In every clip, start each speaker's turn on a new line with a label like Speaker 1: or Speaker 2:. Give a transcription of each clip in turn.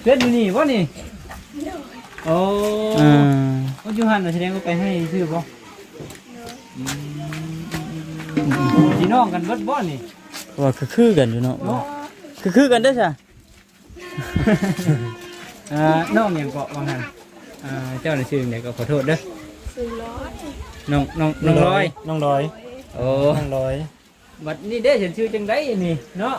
Speaker 1: เพื่อนอยู่นี่บ่นี่โอ้
Speaker 2: อืม
Speaker 1: โอ้ยูฮันน่ะแสดงว่าไปให้ซื้อบ่พี่น้องกันเบิดบ่นี่
Speaker 2: ว่าคือคือกันอยู่เนาะ
Speaker 1: เนาะ
Speaker 2: คือคือกันได้อจ้ะ
Speaker 1: อ่าน้องหยังเกาะว่าหั่นอ่าเจ้าน่ะชื่อไหนก็ขอโทษเด้อ
Speaker 3: ซื้อร้อย
Speaker 1: น้องน้องน้องร้อย
Speaker 4: น้องร้อย
Speaker 1: โอ้
Speaker 4: น้องร้อย
Speaker 1: บัดนี้เด้ฉันชื่อจังไดนี่เนาะ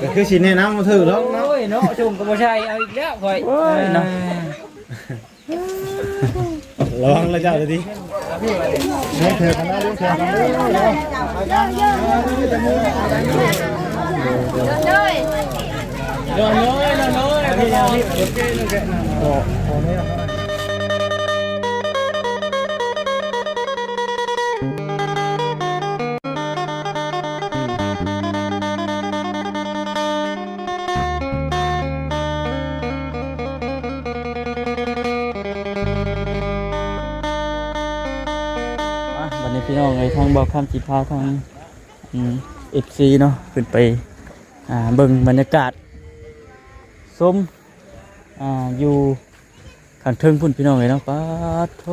Speaker 4: ก็คือสิแนะนำมาถือแล้วเนาะ
Speaker 1: โอ้ยเนาะชมก็บ่ใช่เอาอีกแล้วข่อย
Speaker 2: โอ้ยเนาะ
Speaker 4: ระวังแล้วเจ้าเลยดิเลี้ยงเธอกันนะเลี้ยงเธอกันนะ
Speaker 3: เลย
Speaker 1: Dạ,
Speaker 4: ย้อนน้อยย้อนน้อยพี่น้องโอเคโอเคโอ้โหไม่เอา
Speaker 2: ไอ้ทางบอกคำจิพาทางเอฟซีเนาะขึ้นไปอ่าเบิ่งบรรยากาศส้มอ่าอยู่ข้างเทิงพุ่นพี่น้องเลยเนาะป้าดโท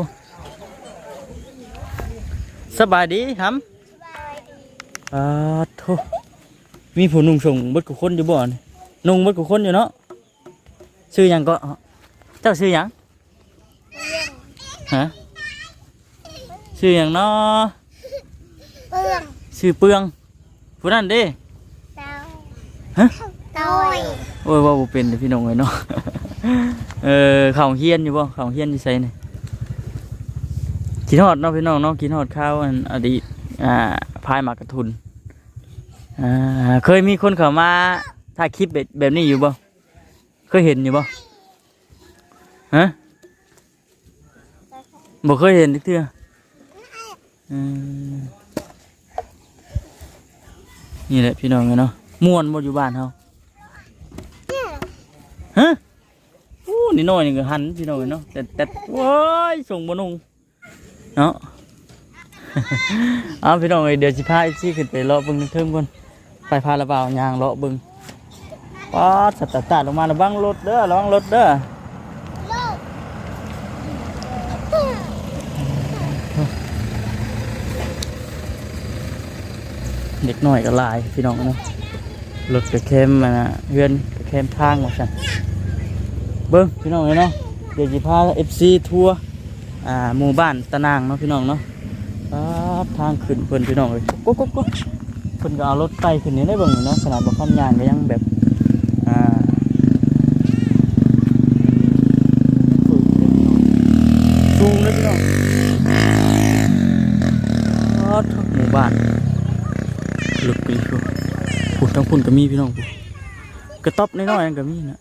Speaker 2: สบายดีครับป้าดโทมีผู้นุ่งส่งเบดกุคนอยู่บ่อนนุ่งเบดกุคนอยู่เนาะชื่อหยังก็เจ้าชื่อหยังฮะชื่ออย่างเนาะ
Speaker 3: เปลือง
Speaker 2: ชื่อเปลืองผู้นั้นเด้
Speaker 3: เตา
Speaker 2: ฮะ
Speaker 3: เตา
Speaker 2: โอ้ยว่าบ่เป็นเด้อพี่น้องเอ้ยเนาะ เออเข่าเฮียนอยู่บ่เข่าเฮียนอยู่ไสนี่กินฮอดเนาะพี่น้องเนาะกินฮอดข้าวอันอดีตอ่าพายหมากกระทุนอ่าเคยมีคนเข้ามาถ่ายคลิปแบบแบบนี้อยู่บ่เคยเห็นอยู่บ่ฮะบ่เคยเห็นจักเทื่ออืม นี่แหละพี่น้องเอ้ยเนาะม่วนบ่อยู่บ้านเฮาฮะอู้นี่น้อยนี่ก็หันพี่น้องเนาะแต่แต่ว้ายส่งบนุงเนาะเอาพี่น้องเอ้ยเดี๋ยวสิพาอีซี่ขึ้นไปเลาะเบิ่งเทิงๆก่อนไปพาระบ่าวยางเลาะเบิ่งป๊าดสตาร์ทตาร์ทลงมาระวังรถเด้อระวังรถเด้อ เด็กน้อยก็ลายพี่น้องเนาะรถก็เข้มนะเฮือนก็เข้มทางว่าซั่นเบิ้งพี่น้องเลยเนาะเดี๋ยวจะพาเอฟซีทัวร์อ่าหมู่บ้านตะนางเนาะพี่น้องเนาะครับทางขึ้นเพิ่นพี่น้องเลยกุ๊กกุ๊กกุ๊กเพิ่นก็เอารถไต่ขึ้นนี่ได้เบิ่งเนาะขนาดบ่คำยานก็ยังแบบอ่าสูงเลยพี่น้องอ๋อทั้งหมู่บ้าน พุ่นทั้งพุ่นก็มีพี่น้องกระต๊อบน้อยๆนั่นก็มีนะ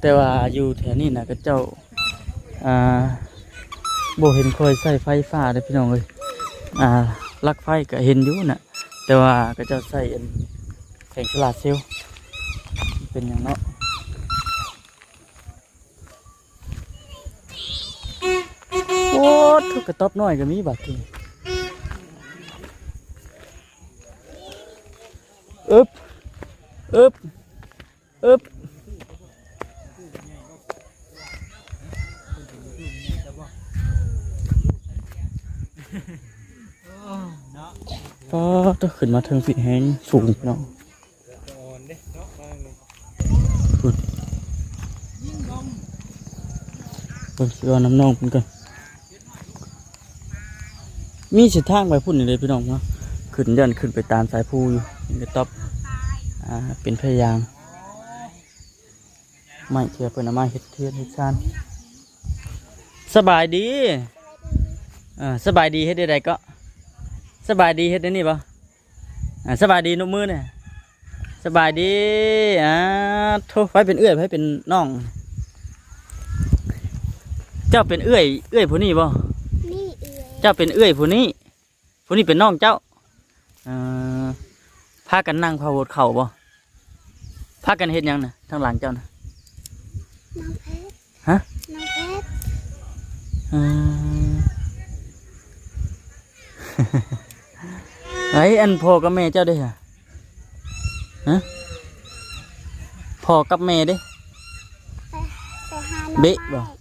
Speaker 2: แต่ว่าอยู่แถวนี้นะก็เจ้าอ่าโบเห็นคอยใส่ไฟฟ้าเลยพี่น้องเลยอ่าลักไฟก็เห็นอยู่นะแต่ว่าก็เจ้าใส่อันแผงโซลาร์เซลล์เป็นอย่างเนาะ อ้ทุกกระต๊อบน้อยก็มีบัตรทีอึบอึบอึบก็ต้องขึ้นมาเทิงฝีแห้งสูงพี่น้องพุ่นเพิ่นสิเอาน้ำนองเพิ่นก่อน มีเส้นทางไปพุ่นนี่เลยพี่น้องเนาะขึ้นยันขึ้นไปตามสายภูอยู่นี่ก็ตอบอ่าเป็นพยายามไม่เทียบเป็นอามาเฮ็ดเทียนเฮ็ดชานสบายดีอ่าสบายดีเฮ็ดได้ก็ สบายดีเฮ็ดได้นี่ปะอ่าสบายดีนุ่มมือเนี่ยสบายดีอ่าโทษไฟเป็นเอื้อยไฟเป็นน้อง เจ้าเป็นเอื้อย เอื้อยผู้นี้ปะ
Speaker 3: นี่ เอือย
Speaker 2: เจ้าเป็นเอื้อยผู้นี้ผู้นี้เป็นน้องเจ้าอ่าพากันนั่งพาโวดเข่าปะพากันเฮ็ดหยังนะทางหลังเจ้านะ
Speaker 3: น้องเพชร
Speaker 2: ฮะ
Speaker 3: น้องเพชร
Speaker 2: อ่าไอ้อันพ่อกับแม่เจ้าเด้อฮะพ่อกับแม่เด้
Speaker 3: ไปไปหาหน้อง
Speaker 2: เบ๊ะบ่
Speaker 3: ไม้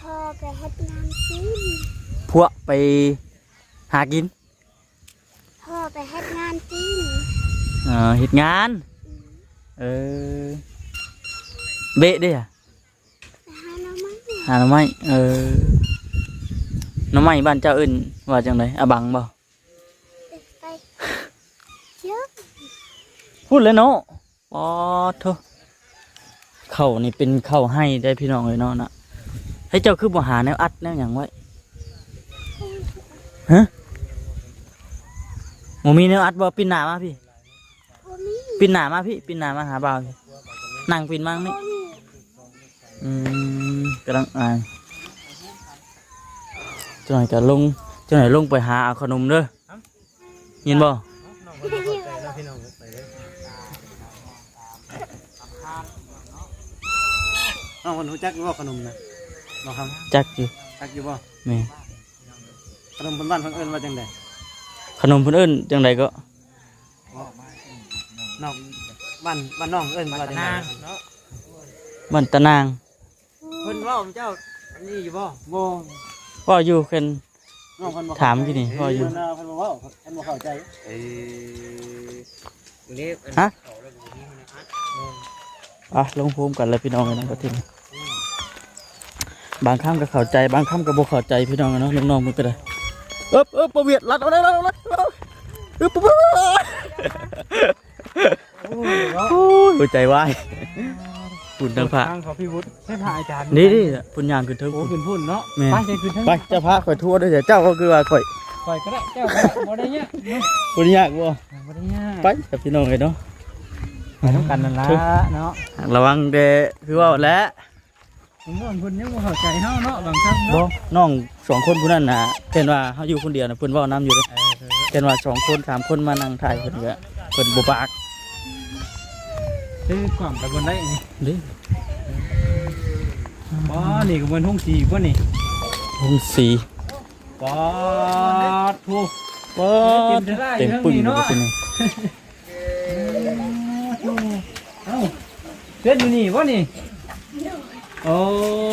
Speaker 3: พ่อไปเฮ็ดงานจีน
Speaker 2: พวกไปหากิน
Speaker 3: พ่อไปเฮ็ดงานจีน
Speaker 2: เอ่อเฮ็ดงาน เออ เบะเด้อ
Speaker 3: ไปหาหน้องไม้
Speaker 2: หาหน่อไม้เออหน่อไม้บ้านเจ้าเอิ้นว่าจังไดอะบังบ่
Speaker 3: ไปเยอะ
Speaker 2: พูดเลยเนาะปอดโทเข้าวนี่เป็นข้าวให้ได้พี่น้องเลยเนาะน่ะให้เจ้าคือบ่หาแนวอัดแนวหยังไว้ ฮะบ่มีแนวอัดบ่ปินหน้ามาพี่
Speaker 3: พ่อมี
Speaker 2: ปินหน้ามาพี่ ปินหน้ามาหาบ่าวพี่นั่งปินมั่งนี่
Speaker 3: พ่อมี
Speaker 2: อืมกำลังอ่านจังหน่อยก็ลงจังหน่อยลงไปหาเอาขนมเด้อยินบ่
Speaker 4: น้องคนรู้จักอยู่บ่ขนมนะน้องครับ
Speaker 2: จักอยู่
Speaker 4: จักอยู่บ่
Speaker 2: แม่
Speaker 4: ขนมเพิ่นบ้านเพิ่นเอิ้นว่าจังได๋
Speaker 2: ขนมเพิ่นเอิ้นจังไดก็
Speaker 4: น้องบ้านบ้านน้องเอิ้นว่าจังได๋
Speaker 2: บ้านตะนาง
Speaker 4: เพิ่นเว้าเจ้าอันนี้อยู่บ่บ่
Speaker 2: ว่าอยู่เพิ่น
Speaker 4: น้องเพิ่นบ่
Speaker 2: ถามกี่นี่พ่ออยู่
Speaker 4: เพิ่นน่ะเพิ่นบ่เว้าเพิ่นบ่เข้าใจ
Speaker 5: เออนี่
Speaker 2: ฮะอะลงภูมิกันเลยพี่น้องเลยนะก็ทิ้งบางคำก็เข้าใจ บางคำก็บ่เข้าใจพี่น้องเนาะน้องๆมันก็ได้ เอ๊บเอ๊บประเวียดรัดเอาได้รัดเอาได้เอ๊บปุ๊บปุ๊บโอ้ยหัวใจวายปุ่นทางพระ
Speaker 1: ทางของพี่วุฒิใช่พระอาจารย์
Speaker 2: นี่ดิปุ่นยางขึ้นเทิง
Speaker 1: โอ้
Speaker 2: ปุ่น
Speaker 1: ขึ้นพุ่นเนาะ
Speaker 2: แม่
Speaker 1: ไปใช่ขึ้นทั้ง
Speaker 2: ไปเจ้าพระข่อยทั่วด้วยเดี๋ยวเจ้าก็คือว่าข่อย
Speaker 1: ปล่อยก็ได้เจ้าก็ได้บ่ได้เนี่ยเนาะ
Speaker 2: ปุ่นยากบ่
Speaker 1: บ่ได้เนี่ย
Speaker 2: ไปกับพี่น้องเลยเนาะ
Speaker 1: ไปต้องกันนั่นละเนาะ
Speaker 2: ระวังเด้อคือว่าแล้ว
Speaker 1: ผมว่าเพิ่นยังบ่เข้าใจเฮาเนาะบางครั้ง
Speaker 2: บ่
Speaker 1: เนาะ
Speaker 2: น้องสองคนผู้นั้นน่ะเห็นว่าเฮาอยู่คนเดียวน่ะเพิ่นเว้านํอยู่เด้
Speaker 1: เออ
Speaker 2: เห็นว่าสองคนสามคนมานั่งถ่ายเพิ่นก็เพิ่นบ่ปาก
Speaker 1: คือกล่องไปบนได้นี่
Speaker 2: เด้
Speaker 1: บ่นี่ก็บนทุ่งสีบ่นี่
Speaker 2: วงสี
Speaker 1: ปอดผู้
Speaker 2: ว้า
Speaker 1: เต็มจะได้
Speaker 2: เต็มปึ้ง
Speaker 1: เรื่องนี้
Speaker 2: เลย
Speaker 1: เนาะ
Speaker 2: ทีนี้
Speaker 1: เอ้าเล่นอยู่นี่บ่นี่ โอ้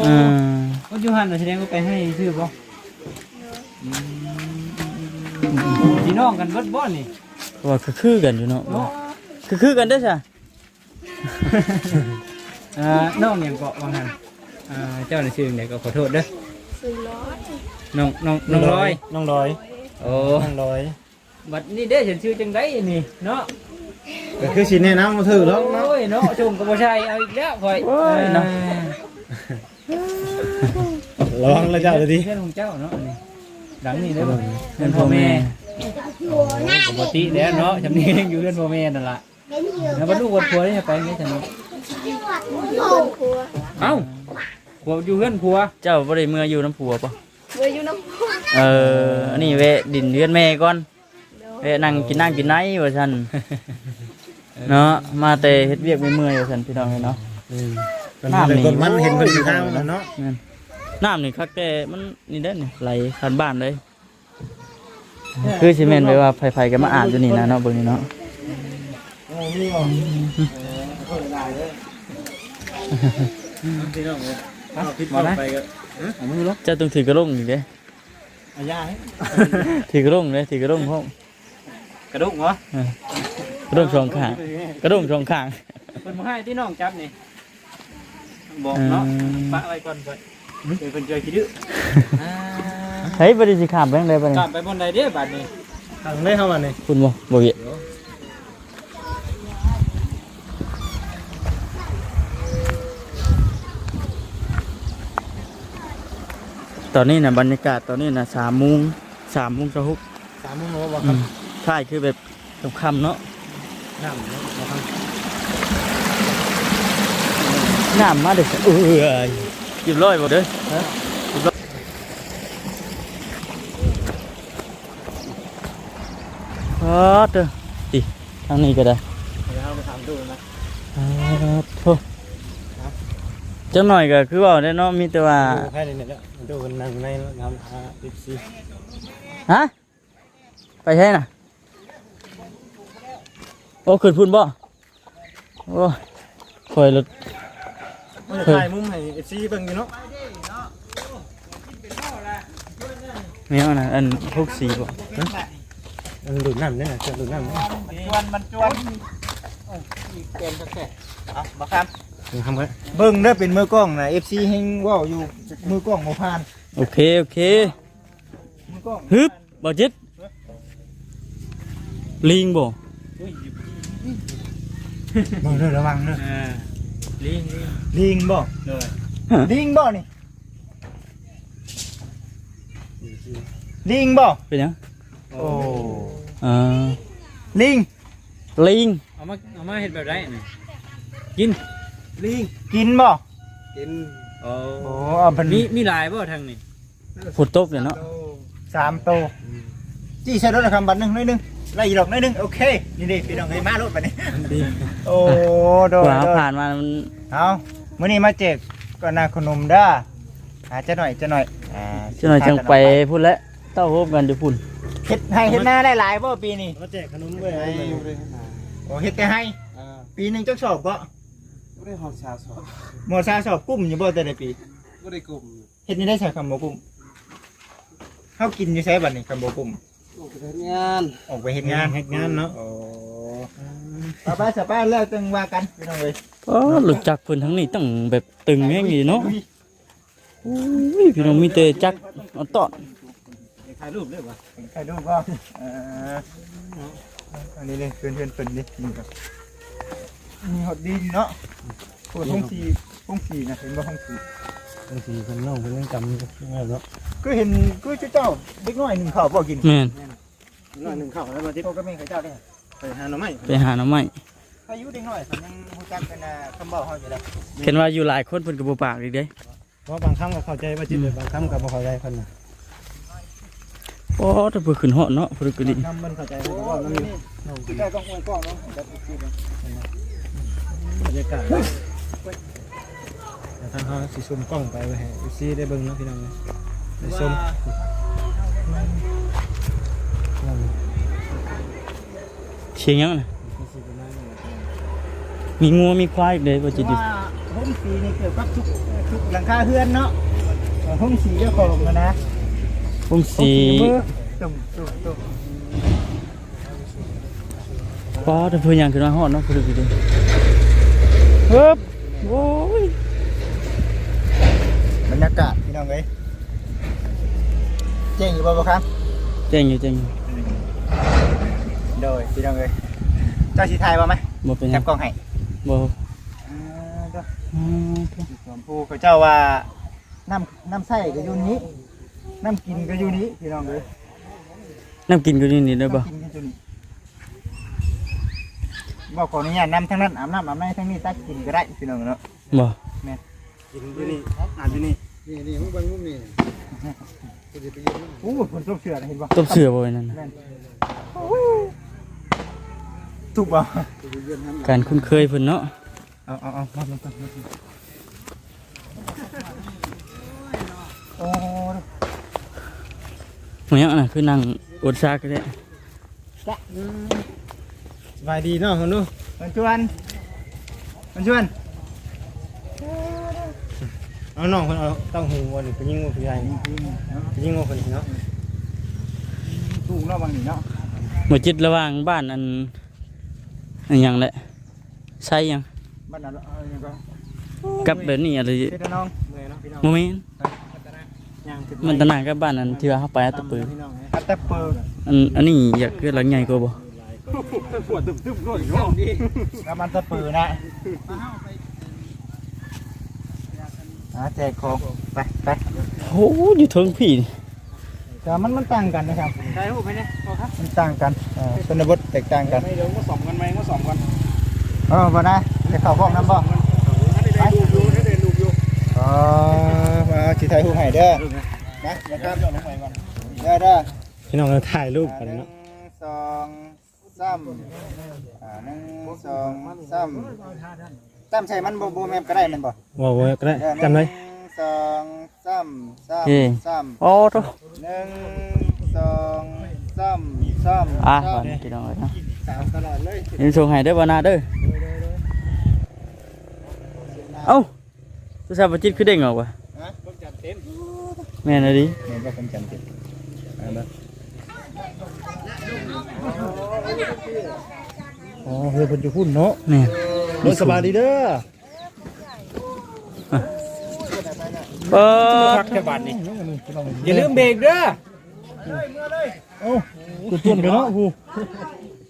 Speaker 2: อืม
Speaker 1: ก็อยู่หันน่ะแสดงว่าไปให้ซื้อบ่พี่น้องกันเบิดบ่นี่
Speaker 2: ว่าคือคือกันอยู่เนาะ
Speaker 1: เนาะ
Speaker 2: คือคือกันเด้อจ้ะ
Speaker 1: อ่าน้องหยังเกาะว่างั้นอ่าเจ้าน่ะชื่อหยังก็ขอโทษเด้อ
Speaker 3: สี่ร้อย
Speaker 1: น้องน้องน้องร้อย
Speaker 4: น้องลอย
Speaker 1: โอ้
Speaker 4: น้องลอย
Speaker 1: บัดนี้เด้ฉันชื่อจังไดนี่เนาะ
Speaker 4: ก็คือสิแนะนำมาถือแล้วเนาะ
Speaker 1: โอ้ยเนาะจุ่มก็บ่ใช่เอาอีกแล้วข่อย
Speaker 2: โอ้ยเนาะ
Speaker 4: ระวังเลยเจ้าเดี๋ยวดิ
Speaker 1: เพื่อนของเจ้าเนาะนี่ดังนี่ได้บ่เพื่อนพ่อแม่
Speaker 3: หัวหน้า
Speaker 1: ปกติแล้วเนาะจำนี้ยังอยู่เพื่อนพ่อแม่นั่นล่ะ
Speaker 3: เป็นเหี่ยว
Speaker 1: แล้วบ่ลูกวัดผัวนี่ไปไหมฉันเนาะ
Speaker 3: โอ้โห
Speaker 1: เอ้าผัวอยู่เพื่อนผัว
Speaker 2: เจ้าบ่ได้เมื่ออยู่น้ำผัวปะ
Speaker 3: เมื่ออยู่น้ำพุ
Speaker 2: เอออันนี้แวะดินเรือนแม่ก่อนแวะนั่งกินนั่งกินไหนว่าซั่นเนาะมาแต่เฮ็ดเวียกไม่เมื่อยว่าซั่นพี่น้องเนาะน้ำนี่
Speaker 4: คนมันเห็นเพิ่นอยู่ทางนั้นเนาะ
Speaker 2: นั่นน้ำนี่คักแต่มันนี่เด้อนี่ไหลผ่านบ้านเลยคือสิแม่นไปว่าไผๆก็มาอาบอยู่นี่นะเนาะเบิ่งนี่เนาะ
Speaker 4: พี่น้องเอ้ยเอาผิด
Speaker 1: มาไหม
Speaker 4: ไปก็
Speaker 1: เอามือลง
Speaker 2: เจ้าต้องถือกระลงอีกเด้
Speaker 4: อาญาให้
Speaker 2: ถือกระลงเด้ถือกระลงพร้อม
Speaker 1: กระดุกเหรอก
Speaker 2: ระลงสองข้างกระลงสองข้าง
Speaker 1: เพิ่นบ่ให้ที่น้องจับนี่บอก
Speaker 2: เอ
Speaker 1: เนาะ
Speaker 2: อ
Speaker 1: ปะไว้ก่อนก่อน เดี๋ยวเพิ่นเจอขี้ดื้ออ่า
Speaker 2: เฮ้ยบ่ได้สิข้ามไปทางใดบ่
Speaker 1: กลั
Speaker 2: นี่
Speaker 1: บไปบนใดเด้บัดนี้
Speaker 4: ทางได้เข้ามานี่
Speaker 2: คุณบ่บ่เวียตอนนี้นะบรรยากาศตอนนี้นะสามโมงสามโมงสะฮุก
Speaker 4: สามโมงโลบ่ค
Speaker 2: อื
Speaker 4: รับ
Speaker 2: มใช่คือแบบค่ำๆเนาะ
Speaker 4: น้ำเนาะบ่ครับ
Speaker 2: น้ำมาเด็กเอ้ย หยิบร้อยหมดเลยฮะหยิบร้อยเออเด้อดิทางนี้ก็ได้
Speaker 4: เดี๋ยวเอาไปถามดูนะ
Speaker 2: เออโธ่จังหน่อยก็คือว่าได้เนาะมีแต่ว่า
Speaker 4: ดูแค่นี้แหละดูกันนั่งในน้ำอาบิ๊กซี
Speaker 2: ฮะไปใช่น่ะโอ้ขึ้นพุ่นบ่โอ้คอยรถ
Speaker 4: มันจะถ่ายมุมให้ FC เบิ่งอยู่เนาะ
Speaker 2: แมวน่ะอันพวกสีบ่
Speaker 4: มันดูดน้ำเนี่ยจะดูดน้ำเนี่ย
Speaker 5: จวนมันจวนเอามาครับ
Speaker 4: ทำไว้
Speaker 5: เบิ่งเด้อเป็นมือกล้องนะ FC เฮงเว้าอยู่มือกล้องบ่ผ่าน
Speaker 2: โอเค โอเค
Speaker 5: มือกล้อง
Speaker 2: ฮึบบ่จิตลิงบ่
Speaker 5: เบิ่งเด้อระวังเด้อ
Speaker 1: อ่า ลิงลิง
Speaker 5: ลิงบ่
Speaker 1: โดย
Speaker 5: ลิงบ่นี่ลิงบ่
Speaker 2: เป็นหยัง
Speaker 5: โอ้
Speaker 2: อ่า
Speaker 5: ลิง
Speaker 2: ลิง
Speaker 1: เอามาเอามาเฮ็ดแบบไรนี่กิน
Speaker 5: ลิงกินบ่
Speaker 4: กิน
Speaker 1: โอ้
Speaker 5: โอ้เอาเพิ่น
Speaker 1: มีมีหลายบ่ทางนี้
Speaker 2: ฝนตกเนี่ยเนาะ
Speaker 5: สามโตวจี้ใช้รถนะครับบัตรหนึงหน้อยหนึง ไล่อีดอกหน้อยหนึงโอเคนี่ดิพี่น้องเอ้ยมารถไปนี่
Speaker 4: ดี
Speaker 5: โอ้โดน
Speaker 2: ว่า
Speaker 5: โดน
Speaker 2: ผ่านมามัน
Speaker 5: เอามื้อนี้มาแจกก็นาขนมเด้ออาจะหน่อยจะหน่อยอ่า
Speaker 2: จะหน่อยจังไปพุ่นแล้วเต้าโฮมกันอยู่พุ่น
Speaker 5: เฮ็ดให้เฮ็ดหน้าได้หลายบ่ปีนี้
Speaker 4: มาแจกขนมไว้ให้อยู่เลย
Speaker 5: โอ้เฮ็ดแต่ให้
Speaker 4: อ่า
Speaker 5: ปีหนึงจักสอบบ่
Speaker 4: บ่ได้หอบชาสอบ
Speaker 5: หมอซาสอบกุ้มอยู่บ่แต่ละปี
Speaker 4: บ่ได้กลุ่ม
Speaker 5: เฮ็ดนี่ได้ใส่คำบ่กุ้มเฮากินอยู่ไสบัดนี้คำบ่กุ้ม
Speaker 4: โอ้ไปเฮ็ดงาน
Speaker 5: ออกไปเฮ็ดงาน
Speaker 4: เฮ็ดงานเนาะ
Speaker 5: โอ้ป้าป้าสป้าแล้วจังว่ากันพี่น้องเอ้ย
Speaker 2: อ๋อรู้จักเพิ่นทั้งนี้ตั้งแบบตึงแห่งนี้เนาะอุ้ยพี่น้องมีแต่จักเอาตอน
Speaker 4: ถ่ายรูปได้ป่ะ
Speaker 5: ใครดูบ่เอ่ออันนี้เลยเพื่อนเพื่อนเพิ่นนี่นี่ครับมีฮอดดีเนาะโอ้ห้องสีห้องสีนะเห็นบ่ห้องสี
Speaker 4: บางทีคนน้องเพิ่นยังจำง่ายเนาะ
Speaker 5: ก็เห็นก็เจ้าเด็กน้อยหนึ่งข้าวบ่กิน
Speaker 2: แม่น
Speaker 4: น้อยหนึงเข้าแล้วมาที่
Speaker 5: พ่อก็แม่เขาเจ้าได้
Speaker 4: ไปหาหน่อไม้
Speaker 2: ไปหาหน่อไม้
Speaker 5: อายุเด็กน้อยเขายังรู้จักกันนะคำเบาเฮาอยู่ได้
Speaker 2: เห็นว่าอยู่หลายคนเพิ่นก็บ่ปากอีกเด้
Speaker 4: เพราะบางครั้งก็เข้าใจว่าจิตบางครั้งก็บ่เข้าใจเพิ่นน่ะ
Speaker 2: อ๋อถ้าเพิ่นขึ้นฮอดเนาะเพิ่นก็ดี
Speaker 4: นำมันเข้าใจเพิ่นก็เว้านำอยู่
Speaker 5: คือได้ต้องอวยกล้องเนาะจับอีกทีหนึ่ง
Speaker 4: บรรยากาศแต่ ทางเขาสิซูมกล้องไปไว้ให้ FC ได้เบิ่งเนาะพี่น้องเอ้ยได้ชม
Speaker 2: เชียงยังน่ะมีงัวมีควายอีกเด้บ่จิตดิ
Speaker 5: ว่าห้องสีนี่เกี่ยวกับทุกทุกหลังคาเฮือนเนาะห้องสีเจ้าของนะนะ
Speaker 2: ผมสี
Speaker 5: มือตุ่มตุ่มตุ่ม
Speaker 2: ป้อถ้าเพิ่นยังขึ้นมาฮอดเนาะเพิ่นก็ดีเฮ้บโอ้ย
Speaker 5: บ รรยากาศพี่น้องเอ้ยเจ๋งอยู่บ่บ่ครับ
Speaker 2: เจ๋งอยู่เจ๋งอยู่
Speaker 5: โดยพี่น้องเอ้ยเจ้าสีไทยบ่ไหม
Speaker 2: บ่เป็นห
Speaker 5: จั
Speaker 2: ยั
Speaker 5: บ
Speaker 2: ง
Speaker 5: กล้องให้
Speaker 2: บ่
Speaker 5: อ่าเด้อ
Speaker 2: อืม
Speaker 5: หลวงปู่เขาเจ้าว่าน้ำน้ำใส่ก็อยู่นี้น้ำกินก็อยู่นี้พี่น้องเอ้ย
Speaker 2: น้ำกินก็นี่นี่ได้บ่
Speaker 5: น้ำกินก็อยู่นี้บอกขออนุญาตน้ำทั้งนั้นอาบน้ำอาบในทั้งนี้ตักกินก็ได้พี่น้องเนาะ
Speaker 2: บ่
Speaker 4: กินอยู่นี่อ่านอยู่นี่ นี่นี่มึงเบิ่งมุมนี่
Speaker 5: โอ้คนต้มเสือนะเห็นป่ะ
Speaker 2: ต้มเสือบ่ไว้นั่นน่ะ
Speaker 5: ถูกป่ะ
Speaker 2: การคุ้นเคยเพิ่นเนาะ
Speaker 5: เอาเอาเอามามามามาโอ้
Speaker 2: เหมือนหยังน่ะคือนั่งอดซากก็ได้
Speaker 4: สบายดีเนาะคนดู
Speaker 5: มันชวนมันชวน
Speaker 4: เอาน้องคนเอาเต้องหูวันนี้ไปยิงว่าผู้ใหญ่ไปยิงว่าคนนี้เนาะ
Speaker 5: ถูกเนาะบางนี่เนาะ
Speaker 2: หมู่จิตระหว่างบ้านอันอันหยังแหละใช่ยัง
Speaker 5: บ้านนั้นเอาอย่างก็
Speaker 2: กับแบบนี้อะไร
Speaker 5: เฮ็ดให้น้อง
Speaker 4: เมื่อยเนาะพี่น้อง
Speaker 2: โมเมนต์
Speaker 4: ย่างขึ้น
Speaker 2: มันตะนางกับบ้านอันที่ว่าเฮาไปอัตตปือ
Speaker 4: พี่น้องเอ้ย
Speaker 5: อัตตะเปิง
Speaker 2: อันอันนี้อยากคือหลังใหญ่กว่าบ่
Speaker 4: ปวดตึบๆด้วยน้องดี
Speaker 5: น้ำมันตะเปิงนะ อ่าแจกของไปไป
Speaker 2: โอ้อยู่เทิงพี่นี่
Speaker 5: แต่มันมันต่างกันนะครับ
Speaker 4: ใช่หูไปเนี่ยพอครับ
Speaker 5: มันต่างกันอ่าชนบทแตกต่างกัน
Speaker 4: ไม่เดี๋ยวก็สองกันไหมก็สองกัน
Speaker 5: เออบ่นะจะเข้าห้องน้ำบ่
Speaker 4: ถ้าได้ดูอยู่ถ้าได้ดูอยู่
Speaker 5: อ๋อมาสิไทยฮู้ให้เด้อนะนะครับเด้อเด้อ
Speaker 4: พี่น้องเราถ่ายรูปกัน
Speaker 5: หนึ่ง
Speaker 4: เนาะ
Speaker 5: สองสามอ่าหนึ่งสองสา มสามใส่มันบ่บ่แม่นก็ได้แม่นบ่
Speaker 4: ว้าวก็ได้
Speaker 5: เด้อ
Speaker 4: จำเลย
Speaker 5: หนึ่งสองสามสาม
Speaker 2: เอ้
Speaker 5: สาม
Speaker 2: โอ้โต
Speaker 5: หนึ่งสองสามซ่อม
Speaker 2: อะก่อนพี่น้องเอ้ยเนาะ
Speaker 5: สาวตลอดเลย
Speaker 2: ยินส่งให้เด้อบ่นาเด้อเอ้าตัวชาวบ่จิตคือเด้งออกวะ
Speaker 5: ฮะต้องจำเต็ม
Speaker 2: แม่นอะดิ
Speaker 5: เห็นว่าผมจำเต็มอ่าเด้อ
Speaker 4: อ๋อเฮ้ยเพิ่นจะพูดเนาะ
Speaker 2: แม่น
Speaker 4: รถสบายดีเด้อ
Speaker 2: เปิด
Speaker 1: พักจะบาดนี่อย่าลืมเบรกเด้อ
Speaker 4: เอ้าตัวต้นกันเนาะผู้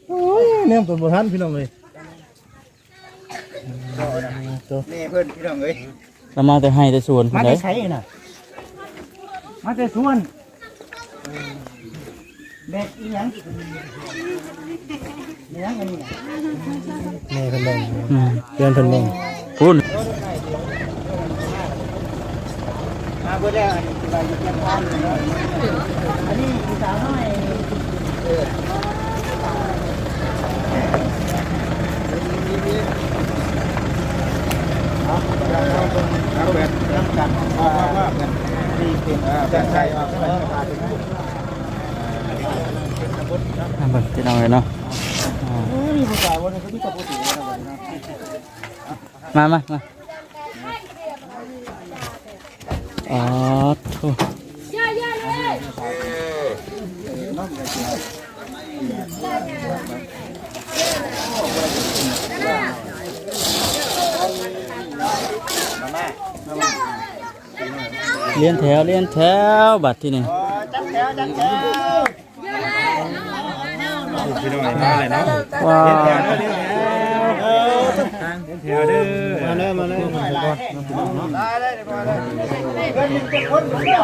Speaker 4: โอ้ยแนมต้นบ่ทันพี่น้องเลยตัว
Speaker 5: นี่เพื่อนพี่น้องเอ้ย
Speaker 2: เรามาแต่ให้แต่ส่วน
Speaker 5: มา
Speaker 2: ไหน
Speaker 5: จะใช้น่ะมาจะส่วนเด็กอีหยังอีหยังอั นนี้น่ะ
Speaker 4: แม่เพิ่นลง
Speaker 2: อืม
Speaker 4: เพื่อนเพิ่นลง
Speaker 2: คุณ
Speaker 5: มาเพื่อแล้วอันนี้คือว่าอยู่เตรียมพร้อมอยู่เนาะอันนี้อีสาวน้อยเออเอาเอาเป็นเอาแบบน้ำกันว่าว่าแบบที่เป็นแต่ใช่ว่าเป็นสภาพเป็นไง
Speaker 2: อ่ะเบิ่งพี่น้องเลยเนาะ มามามาอ๋อโถ่เลี้ยนแถวเลี้ยนแถวบัดที่นี่
Speaker 5: จัดแถวจัดแถว
Speaker 1: พี่น้องมาเลยเนาะ
Speaker 2: ว้าว
Speaker 1: แถวเด้อ
Speaker 4: มาเลยมาเลยมาก่อน
Speaker 5: ได้ได้เดี๋ยวก่อนเลยเพื่อนหนึ่งเป็นคนเดียว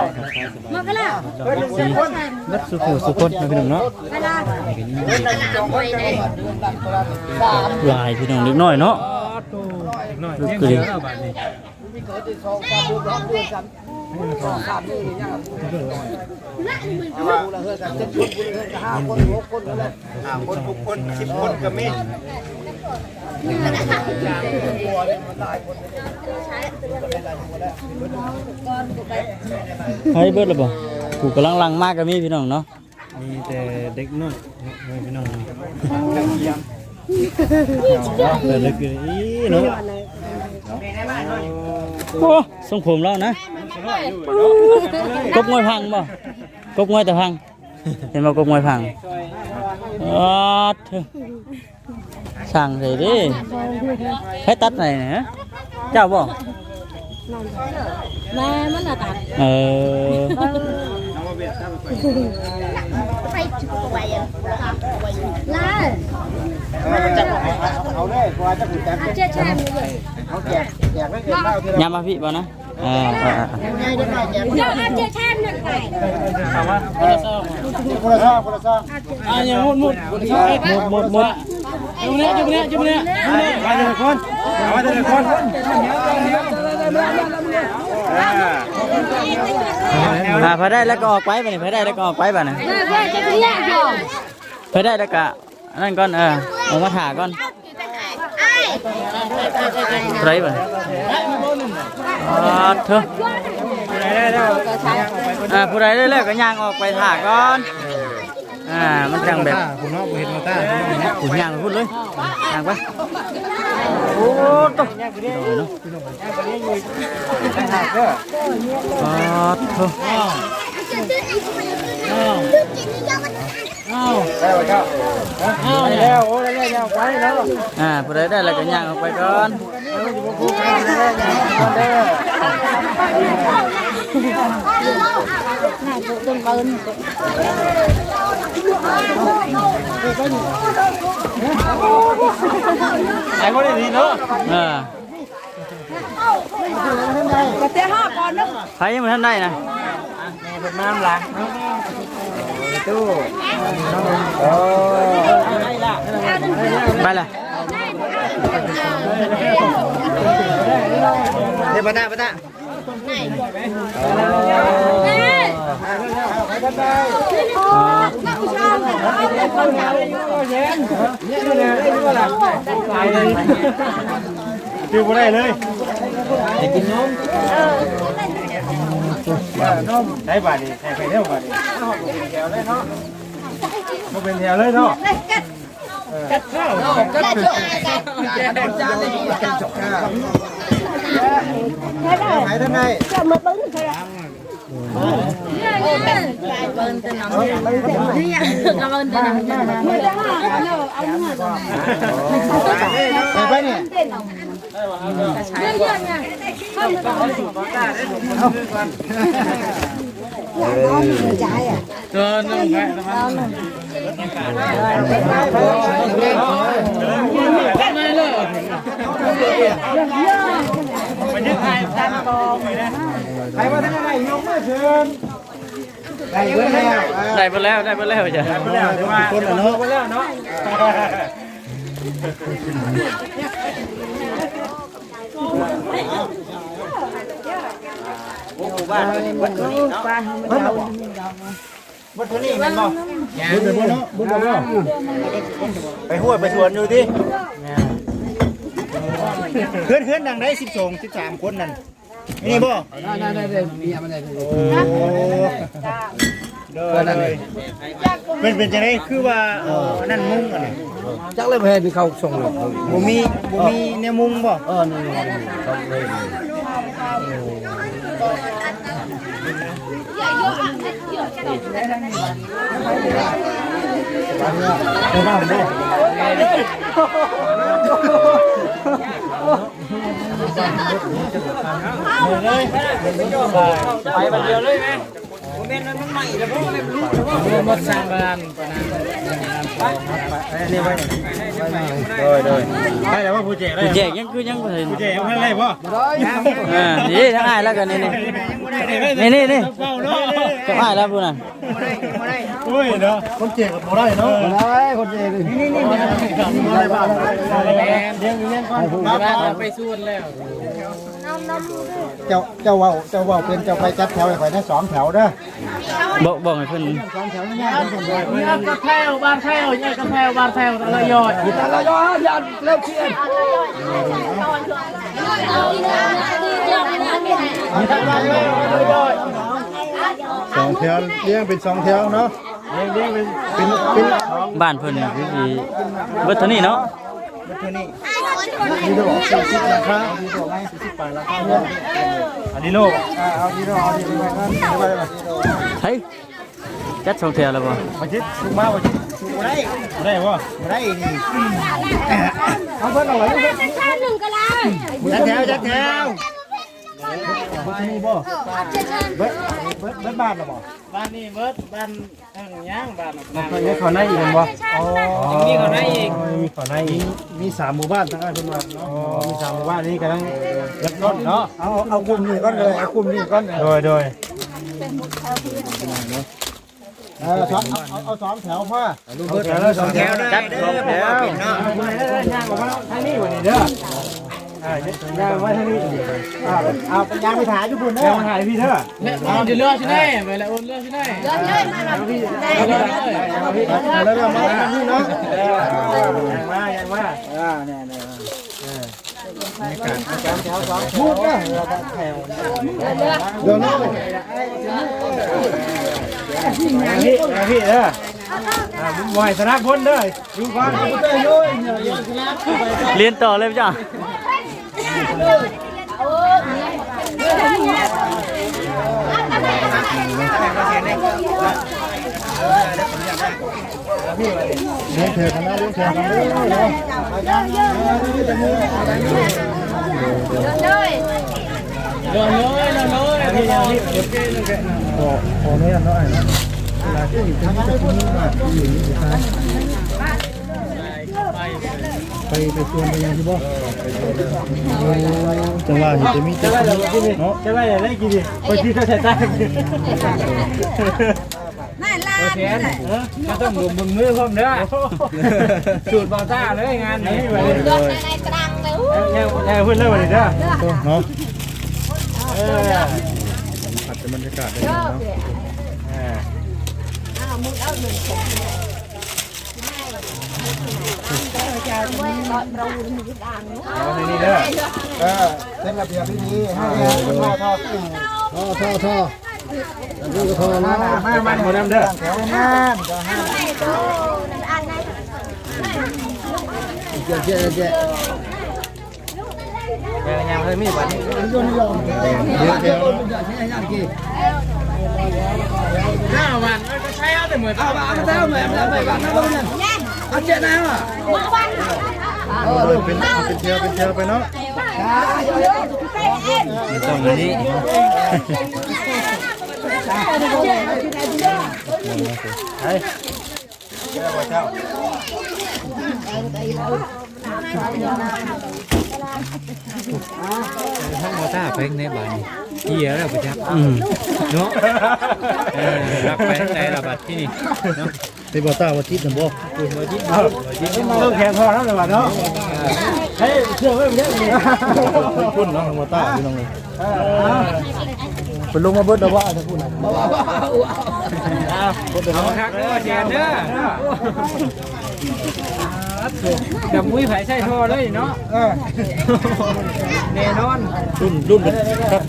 Speaker 3: มากันแล้ว
Speaker 5: เพื่อนหนึ่งเป็นคน
Speaker 4: รัดสุขุสุขคนนะพี่น้องเนาะ
Speaker 3: เวลา
Speaker 5: เพื่อนหนึ่งสองคนเลยสาม
Speaker 2: ลายพี่น้องเล็กน้อยเนาะ
Speaker 1: หน่อย
Speaker 2: ลูก
Speaker 1: ยัง
Speaker 2: กระ
Speaker 1: เหลื
Speaker 2: ดิ่
Speaker 1: องแล้วบาดนี่
Speaker 5: สองสามเดือนสองเดือนสามสองสามนี่เนี่ยครับเราเฮือกันเจ็ดคนบุญเฮือกันห้าคนหกคนเลยห้าคนหกคนสิบคนก็มี
Speaker 2: ให้เบิดแล้วบ่กูกำลังลังมากก็มีพี่น้องเนาะ
Speaker 4: มีแต่เด็กน้อยพี่น้องแต่เล็กอีเนาะ
Speaker 2: โอ้ทรงผมแล้วนะ กบงวยพังบ่ กบงวยแต่พัง เห็นบ่กบงวยพังอ๋อเถอะสั่งเลยดิให้ตัดไหนเนี่ ยเจ้าบ่
Speaker 3: แม่มันน่ะตัด
Speaker 2: เออ
Speaker 3: ไปจุดไว้อะลา
Speaker 5: จะเอาเลยกว่าจะถูกจับ
Speaker 3: เจ๊แช่มือเลย
Speaker 5: เอาแจกแจกไม่เกินเท่าเท่า
Speaker 2: ยามมาพี่บ่นะเออเออเออ
Speaker 3: เดี๋ยวอาเจ๊แช่นั่นไป
Speaker 5: คนละซองคนละซอง
Speaker 4: อะอย่าหมดหมดหมดหมดหมดอยู่เนี่ยอยู่เนี่ยอยู่เนี่ย
Speaker 5: มาเถอะคนมาเถอะคน
Speaker 2: อ่าพอได้แล้วก็ออกไปบ่นี่พอได้แล้วก็ออกไปบ่นะ
Speaker 3: แม่แม่จะเรียกอยู่
Speaker 2: พอได้แล้วก็อันนั่นก่อนเออออกมาถ่าก่อน
Speaker 3: ไอ้
Speaker 2: ไรบ่อ๋อเถอะอ่าผู้ใดได้แล้วก็ย่างออกไปถ่าก่อนอ่ามันจังแบบ
Speaker 4: คุณน้องเห็นมาตา
Speaker 2: ขุนย่างพูดเลยย่างไปโอ้ตกเนาะอ๋อเถ
Speaker 5: แล้วโอ้ได้แล้วไปแล้ว
Speaker 2: อ่าผู้ใดได้แล้วก็ย่างออกไปก่อน
Speaker 5: ไอ้คนนี้เนาะ
Speaker 2: เออ
Speaker 3: เจ๊ห้าก่อนนึง
Speaker 2: ใครยังไม่ทันได้นะ
Speaker 5: เป็นน้ำล้างตู้โอ้
Speaker 2: ไปละ
Speaker 5: เดี๋ยวปะตาปะตา
Speaker 4: คือบ่ได้เลย
Speaker 5: นมใช้บาทนี่ใช้ไปเท่าบาทนี่
Speaker 4: บ่เป็นแถวเลยเนาะ
Speaker 5: หายท่านใดไปไปเนี่ยไปว่าท่านใดยกมือเชิญ ได้เบิดแล้ว
Speaker 2: ได้ไปแล้วได้ไปแล้วจ้ะ
Speaker 4: แล้วแต่ว่าคนละเนาะ
Speaker 1: ไปแล้วเนาะ
Speaker 5: วัดนี้มันบ่
Speaker 4: บุญไปบ่เนาะบุญไปบ่
Speaker 5: ไปห้วยไปสวนอยู่ดิเพื่อนเพื่อนดังได้สิบสองสิบสามคนนั่นนี่บ่ได้ได้ได้เมียมันได้โอ้ เด้อเลยเป็นเป็นจังไดคือว่าเออนั่นมุ้งอันนี้
Speaker 6: chắc là về thì không xong được
Speaker 5: บ่มีบ่มีแนวมุ้งบ่
Speaker 6: ờ này không về
Speaker 4: ไปบ้านเด้อ
Speaker 1: ไปบันเดียวเลยไหม มันมันใหม่แล้วพวกไม่รู้แต่ว่าหมดสร้างบ้านปานนั้น
Speaker 5: โดยโดย
Speaker 4: ได้แล้วว่าผู้แจกได้
Speaker 2: ผู้แจกยังคือยังบ่เห็น
Speaker 4: ผู้แจกยังไม่ได้บ่
Speaker 2: อ่านี่ทั้งอ้ายแล้วกันนี่นี่นี่นี่นี่
Speaker 4: เฝ้าเนาะ
Speaker 2: ทั้งอ้ายแล้วผู้นั้น
Speaker 4: โอ้ยเนาะคนแจกก็บ่ได้เนาะ
Speaker 6: đấy con gì đi
Speaker 4: บ่ได้บ้านเลี้ยงเลี้ยงก่อน
Speaker 1: บ้นเราไปส่วนแล้ว
Speaker 5: เจ้าเจ้าเว้าเจ้าเว้าเป็นเจ้าไปจัดแถวให้ข่อยนะสองแถวเด้อ
Speaker 2: บอกบอกให้เพิ่น
Speaker 5: สองแถวง่ายๆผมเลย
Speaker 1: นี่กาแฟบ้านแถวนี่กาแฟบ้านแถวละยอด
Speaker 6: là do nhận lên chuyện
Speaker 4: สองแถวเลี้ยงเป็นสองแถวเนาะเลี้ยงเลี้ยงเป็นเป็นเป็น
Speaker 2: บ้านเพิ่นนี่คือสิเบิดเท่านี้เนาะ
Speaker 4: ดีโดสี่สิบราคาดีโดไหมสี่สิบปลายราคาเนี่ยอันนี้โลก
Speaker 5: เอาดีโดเอาดีโดไปนั่นไปไป
Speaker 2: เฮ้ยจัดสองแถวแล้วบ่
Speaker 4: มาชิดถูกมาบ่ชิด
Speaker 5: บ่ได้
Speaker 4: ได้บ่
Speaker 5: บ่ได้นี่
Speaker 4: เอาเพิ่นเอาไว้
Speaker 5: จัดแถวจัดแถว
Speaker 4: บ่สิมีบ่
Speaker 5: เบิด บิดเบิดบ้านแล้วบ่
Speaker 1: บ้านนี้เบิดบ้านทางย่างบ้าน
Speaker 4: เพิ่นเขาในอีกบ่อ๋อ
Speaker 1: นี่เขาได้อีก
Speaker 4: มีเขาในอีกมีสามหมู่บ้านทั้งอ้ายเพิ่นว่าอ๋อมีสามหมู่บ้านนี้กำลังเริ่มต้นเนาะ
Speaker 5: เอาเอากลุ่มนี้ก่อนเลยเอากลุ่มนี้ก่อนเลย
Speaker 4: โดยโดย
Speaker 5: เออสองเอาเอาเอาสองแถวพ่อ
Speaker 4: เบิดแล้วสองแถว
Speaker 2: จัดสองแถว
Speaker 4: ย่างออกมาทางนี้วันนี้เด้ออ่า ย่างมาทานี้
Speaker 5: เอาเอาเป็นยางไปถ่ายอยู่พุ่นเด้
Speaker 4: ย่า
Speaker 5: ง
Speaker 4: มาถ่ายพี่เด้อ
Speaker 1: เอาเดือดใช่ไหมไปแล้วเลือดใช่ไหมเลือดเลยมาแล้วพี่เลือดเลย
Speaker 5: แล้วเรามาทางนี้เนาะ
Speaker 4: ย่างมาย่างมา
Speaker 5: อ่าเนี่ยเนี่ยพูดเด้อเดี๋ยวนี้
Speaker 4: พี่พี่เด้ออ่าบ่ให้ชนะพ้นเด้อดูก่อน
Speaker 2: เรียนต่อเลยจ้ะ
Speaker 4: เลี้ยงเถื่อนนะเลี้ยงเถื่อนนะเนาะ
Speaker 1: เลือดเลยเลือดเลย
Speaker 4: นี่นี่เดี๋ยวเก้นึงแกขอขอเนี่ยน้อยนะเวลาที่อยู่ที่นี่จะคุ้นมากอยู่นี่สุดท้ายไปไปชวนไปยังที่บ่ จังหวะนี่จะมีจะว่าอะไรกินเนาะจะว่าอะไรกินดิไปที่เขาใส่ตากิน
Speaker 1: โอเคก็ต้องรวมมือมือพร้อมเด้อสูตรบอต้าเลยงานนี้
Speaker 4: ไปเลยแย่แย่เพื่อนเลิกวันนี้เด้อเนาะเออผัดเป็นบรรยากาศได้เนาะอ่าเอา เอาในนี้เด้อ
Speaker 5: เออเส้นระเบียบที่นี้ให้ท่อท่อ
Speaker 6: ท่อท่อท่อท่อ
Speaker 5: ท่อ
Speaker 6: นะ
Speaker 5: มามา
Speaker 4: หมดน้ำเด้อ
Speaker 5: แถวน้ำก็ห้าเจ๊เจ๊เจ๊
Speaker 1: แม่ยังเลยมีบัตร
Speaker 5: ยนยอมเดี๋ยวเดี๋ยวใช้ยังกี่
Speaker 1: ห้าวันก็ใช้เอาแต่เหมือน
Speaker 5: เอาบ้าเอาแต่เหมือนเอาแต่เหมือน เอาเจ๊นะว่ะ
Speaker 4: เออเป็นเป็นเที่ยวเป็นเที่ยวไปเนาะ
Speaker 2: ไม่ต้องอันนี้
Speaker 1: ห้องมาตาเพ่งในบ้านเหี้ยแล้วไปจับ
Speaker 2: อืม
Speaker 1: เนาะเออรับไปทั้งใจระบาดที่นี่เนาะ
Speaker 4: ที่บ่ตาว่าจิตน่ะบ่
Speaker 1: คุณมาจิ้มเอาจิ้ม
Speaker 4: เลิกแข่งพอแล้วเลยว่ะเนาะเฮ้ยเชื่อไว้บ่ได้นี่พุ่นเนาะบ่ตาพี่น้องเลยเป็นลงมาเบิดแล้วว่าถ้าพุ่น
Speaker 1: เอาคักเด้อแจนเด้อกับมุ้ยไผ่ใช่ท่อเลยเนาะ
Speaker 4: เออ
Speaker 1: แน่นอน
Speaker 4: รุ่นรุ่นครับ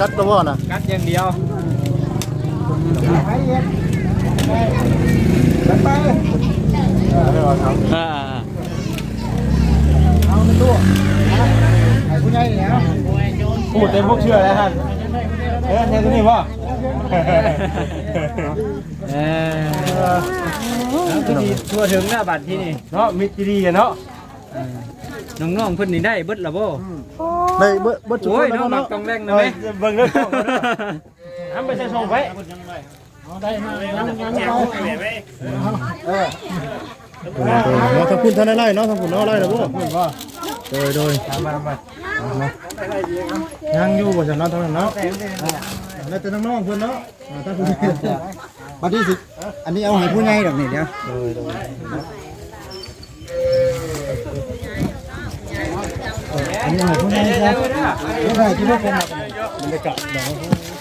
Speaker 4: กัดตัวบ่น่ะ
Speaker 1: กัดอย่างเดียว
Speaker 2: อ่า
Speaker 4: ผู้ใหญ่แล้วพูดเต็มพวกเชื่อแล้วท่านเอ้ยเนี่ยตัวนี้บ่
Speaker 1: เออแล้วก็ดีทั่วถึงหน้าบัตรที่นี่
Speaker 4: เนาะมิตรดีอะเนาะ
Speaker 1: น้องๆเพิ่นนี่ได้เบิดละบ่
Speaker 4: ได้เบิดเบิดทุก
Speaker 1: โอ้ย
Speaker 4: นแล้ว
Speaker 1: น้องมั
Speaker 4: เนาะ
Speaker 1: กต้องแรงนะแม่
Speaker 4: เบิ่งเด้อทำไปใส่ ช่องไว้เออเนาะถ้าคุณท่านได้ไล่เนาะถ้าคุณเนาะไล่แล้วบ่โดยโดยยังอยู่บ่ซั่นเนาะเท่านั้นเนาะแล้วแต่น้องๆเพิ่นเนาะถ้าคุณ
Speaker 5: มาที่สิอันนี้เอาให้ผู้ใหญ่ดอกนี่เดี๋ยว
Speaker 4: โดยโดย
Speaker 5: อันนี้ให้ผู้ใหญ่ครับผู้ใหญ่ที่ไม่เป็น
Speaker 4: บรรยากาศเนาะ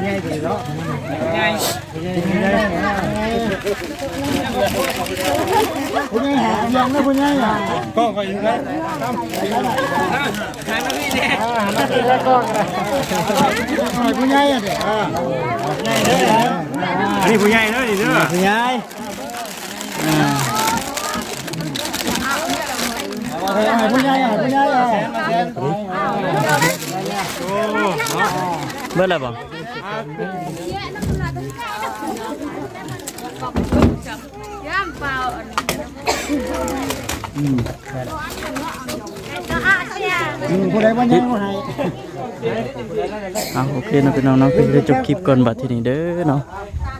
Speaker 4: ขภาพ
Speaker 1: มาอย่างว่า
Speaker 4: ผู้ใหญ่
Speaker 5: ผู้ใหญ่ผู้ใหญ่ง่ายให้ผู้ใหญ่
Speaker 1: ไง
Speaker 5: ผู้ใหญ่หายังนะผู้ใหญ่อะ
Speaker 4: ก็ ก็อยู่นะ
Speaker 1: ทางนั้นพี่เนี่ย
Speaker 5: ผู้ใหญ่อะเด็กอ่า
Speaker 4: อันนี้ผู้ใหญ่เด้อนี่เด้อ
Speaker 5: ผู้ใหญ่ให้ผู้ใหญ่ให้ผู้ใหญ่อะ
Speaker 2: เบิดอะไรบ่
Speaker 7: ย่างเปล่า
Speaker 5: ผู้ใดว่ายังให้
Speaker 2: อะโอเคนะพี่น้องเนาะก็จะได้จบคลิปก่อนบัดทีนี้เด้อเนาะ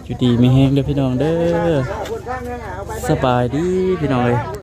Speaker 2: อยู่ดีมีแฮงเด้อพี่น้องเด้อสบายดีพี่น้องเอ้ย